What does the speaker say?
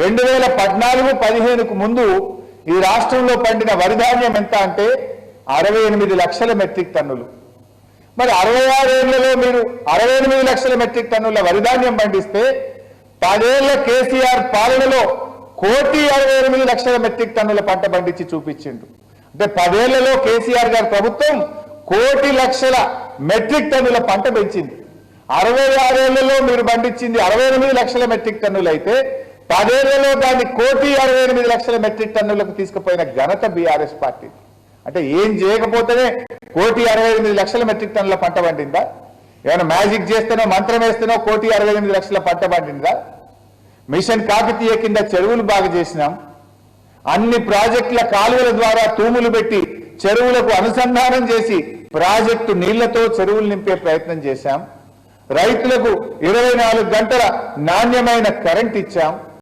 రెండు వేల పద్నాలుగు పదిహేనుకు ముందు ఈ రాష్ట్రంలో పండిన వరిధాన్యం ఎంత అంటే అరవై ఎనిమిది లక్షల మెట్రిక్ టన్నులు. మరి అరవై ఆరేళ్ళలో మీరు అరవై ఎనిమిది లక్షల మెట్రిక్ టన్నుల వరిధాన్యం పండిస్తే పదేళ్ళ కేసీఆర్ పాలనలో కోటి అరవై ఎనిమిది లక్షల మెట్రిక్ టన్నుల పంట పండించి చూపించిండు. అంటే పదేళ్ళలో కేసీఆర్ గారి ప్రభుత్వం కోటి లక్షల మెట్రిక్ టన్నుల పంట పెంచింది. అరవై ఆరేళ్ళలో మీరు పండించింది అరవై ఎనిమిది లక్షల మెట్రిక్ టన్నులు అయితే పదేళ్ళలో దాన్ని కోటి అరవై ఎనిమిది లక్షల మెట్రిక్ టన్నులకు తీసుకుపోయిన ఘనత బీఆర్ఎస్ పార్టీ. అంటే ఏం చేయకపోతేనే కోటి అరవై ఎనిమిది లక్షల మెట్రిక్ టన్నుల పంట పండిందా? ఏమైనా మ్యాజిక్ చేస్తేనో మంత్రం వేస్తేనో కోటి అరవై ఎనిమిది లక్షల పంట పండిందా? మిషన్ కాకతీయ కింద చెరువులు బాగా చేసినాం. అన్ని ప్రాజెక్టుల కాలువల ద్వారా తూములు పెట్టి చెరువులకు అనుసంధానం చేసి ప్రాజెక్టు నీళ్ళతో చెరువులు నింపే ప్రయత్నం చేశాం. రైతులకు ఇరవై నాలుగు గంటల నాణ్యమైన కరెంట్ ఇచ్చాం.